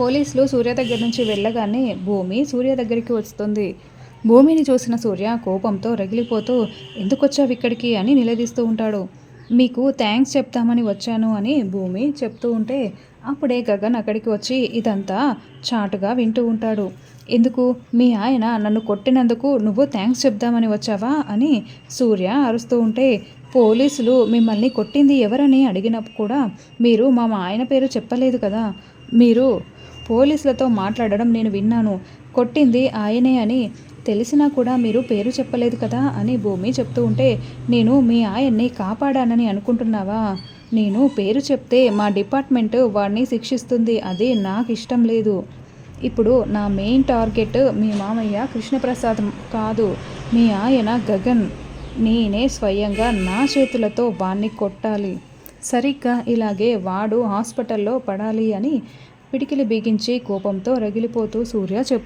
పోలీసులు సూర్య దగ్గర నుంచి వెళ్ళగానే భూమి సూర్య దగ్గరికి వస్తుంది. భూమిని చూసిన సూర్య కోపంతో రగిలిపోతూ ఎందుకు వచ్చావు ఇక్కడికి? అని నిలదీస్తూ ఉంటాడు. మీకు థ్యాంక్స్ చెప్తామని వచ్చాను అని భూమి చెప్తూ ఉంటే అప్పుడే గగన్ అక్కడికి వచ్చి ఇదంతా చాటుగా వింటూ ఉంటాడు. ఎందుకు? మీ ఆయన నన్ను కొట్టినందుకు నువ్వు థ్యాంక్స్ చెప్దామని వచ్చావా? అని సూర్య అరుస్తూ ఉంటే పోలీసులు మిమ్మల్ని కొట్టింది ఎవరని అడిగినప్పుడు కూడా మీరు మా ఆయన పేరు చెప్పలేదు కదా. మీరు పోలీసులతో మాట్లాడడం నేను విన్నాను. కొట్టింది ఆయనే అని తెలిసినా కూడా మీరు పేరు చెప్పలేదు కదా అని భూమి చెప్తూ ఉంటే నేను మీ ఆయన్ని కాపాడానని అనుకుంటున్నావా? నేను పేరు చెప్తే మా డిపార్ట్మెంట్ వాడిని శిక్షిస్తుంది. అది నాకు ఇష్టం లేదు. ఇప్పుడు నా మెయిన్ టార్గెట్ మీ మామయ్య కృష్ణప్రసాద్ కాదు. మీ ఆయన గగన్. నేనే స్వయంగా నా చేతులతో వాణ్ణి కొట్టాలి. సరిగ్గా ఇలాగే వాడు హాస్పిటల్లో పడాలి అని పిడికిలి బిగించి కోపంతో రగిలిపోతూ సూర్య చెప్